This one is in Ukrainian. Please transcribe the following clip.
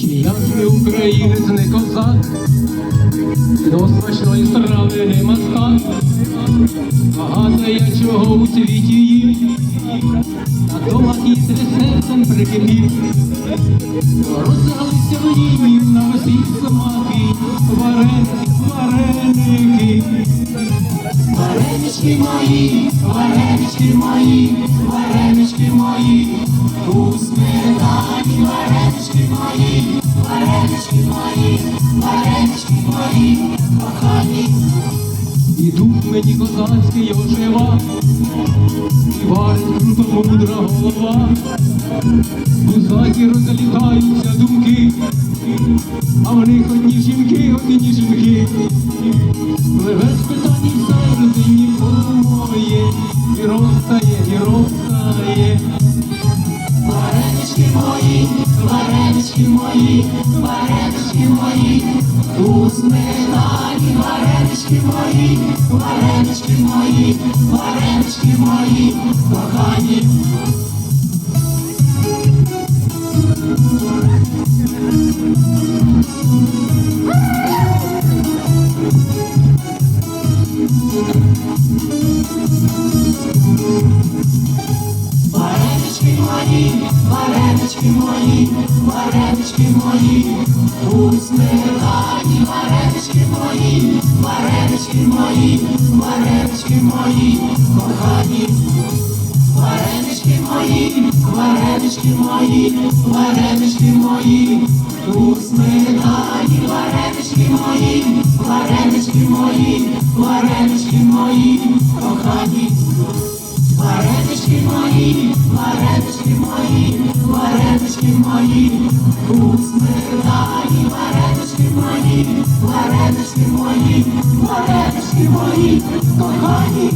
Чи я не українець, не козак, до смачної страви не мастак, багато я чого у світі їм, та дома їсти серцем прикипів. Розалися в ній на усіх смаки варенці. Варенички мої, варенички мої, варенички мої, у сметані варенички мої, варенички мої, варенички мої, кохані. Ідуть мені козацькі ожива, і варить круто мудра голова. У заті розлітаються думки, а в них одні жінки, одні жінки. І розтає, і розтає. Варенички мої, варенички мої, варенички мої, у сметані варенички мої, варенички мої, варенички мої, кохані. Варенички мої, варенички мої, у сметані варенички мої, варенички мої, варенички мої, кохані. Варенички мої, варенички мої, варенички мої, у сметані варенички мої, варенички мої, варенички мої, кохані. Варенички мої, варенички мої, варенички мої, у сметані варенички мої, варенички мої, варенички мої, кохані.